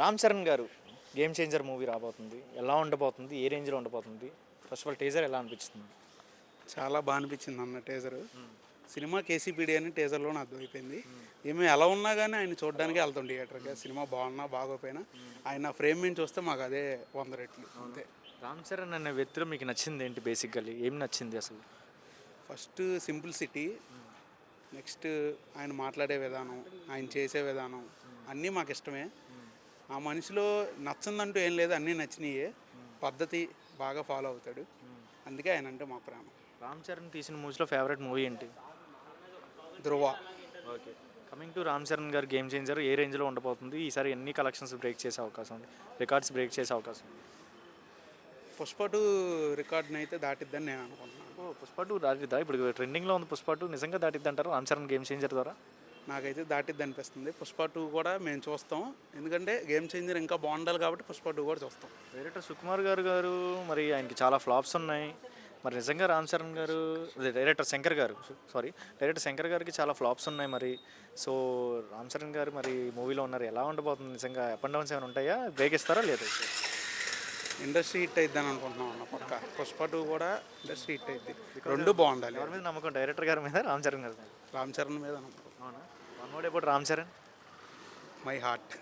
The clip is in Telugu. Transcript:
Ram Charan garu game changer movie రాబోతుంది. ఎలా ఉండబోతుంది? ఏ రేంజ్లో ఉండబోతుంది? ఫస్ట్ ఆఫ్ ఆల్ టీజర్ ఎలా అనిపిస్తుంది? చాలా బాగా అనిపించింది అన్న టేజర్ సినిమా కేసీపీడీ అని టేజర్లోనే అర్థమైపోయింది. ఏమి ఎలా ఉన్నా కానీ ఆయన చూడడానికి వెళ్తాం థియేటర్కి సినిమా బాగున్నా బాగోపోయినా ఆయన ఫ్రేమ్ నుంచి చూస్తే మాకు అదే వంద రెట్లు. అంతే. రామ్ చరణ్ అనే వ్యక్తిలో మీకు నచ్చింది ఏంటి బేసికల్లీ ఏం నచ్చింది అసలు? ఫస్ట్ సింపుల్ సిటీ నెక్స్ట్ ఆయన మాట్లాడే విధానం ఆయన చేసే విధానం అన్నీ మాకు ఇష్టమే. ఆ మనిషిలో నచ్చందంటూ ఏం లేదు అన్నీ నచ్చినాయే. పద్ధతి బాగా ఫాలో అవుతాడు. అందుకే ఆయన అంటే మా ప్రాణం రామ్ చరణ్ తీసిన మూవీస్లో ఫేవరెట్ మూవీ ఏంటి? Dhruva okay. Coming to Ram Charan garu game changer ఏ రేంజ్లో ఉండబోతుంది? ఈసారి ఎన్ని కలెక్షన్స్ బ్రేక్ చేసే అవకాశం ఉంది? రికార్డ్స్ బ్రేక్ చేసే అవకాశం ఉంది? పుష్ప టూ రికార్డుని అయితే దాటిద్దని నేను అనుకుంటున్నాను. పుష్ప టూ దాటిద్దా? ఇప్పుడు ట్రెండింగ్లో ఉంది పుష్ప టూ. నిజంగా దాటిద్ది అంటారు రామ్ చరణ్ గేమ్ చేంజర్ ద్వారా? నాకైతే దాటిద్ది అనిపిస్తుంది. పుష్ప టూ కూడా మేము చూస్తాం. ఎందుకంటే గేమ్ చేంజర్ ఇంకా బాగుండాలి కాబట్టి పుష్ప టూ కూడా చూస్తాం. డైరెక్టర్ సుకుమార్ గారు గారు మరి ఆయనకి చాలా ఫ్లాప్స్ ఉన్నాయి. మరి నిజంగా రామ్ చరణ్ గారు డైరెక్టర్ శంకర్ గారు సారీ డైరెక్టర్ శంకర్ గారికి చాలా ఫ్లాప్స్ ఉన్నాయి మరి. సో రామ్ చరణ్ గారు మరి మూవీలో ఉన్నారు. ఎలా ఉండబోతుంది నిజంగా? అప్ అండ్ డౌన్స్ ఏమైనా ఉంటాయా? బ్రేక్ ఇస్తారా లేదా ఇండస్ట్రీ హిట్ అయిద్దని అనుకుంటున్నాం అన్న పక్క. పుష్ప టూ కూడా ఇండస్ట్రీ హిట్ అయింది రెండు బాగుండాలి. ఎవరి మీద నమ్మకం? డైరెక్టర్ గారి మీద రామ్ చరణ్ గారి మీద? రామ్ చరణ్ మీద నమ్మకం. అవునా? One mode about Ram Charan my heart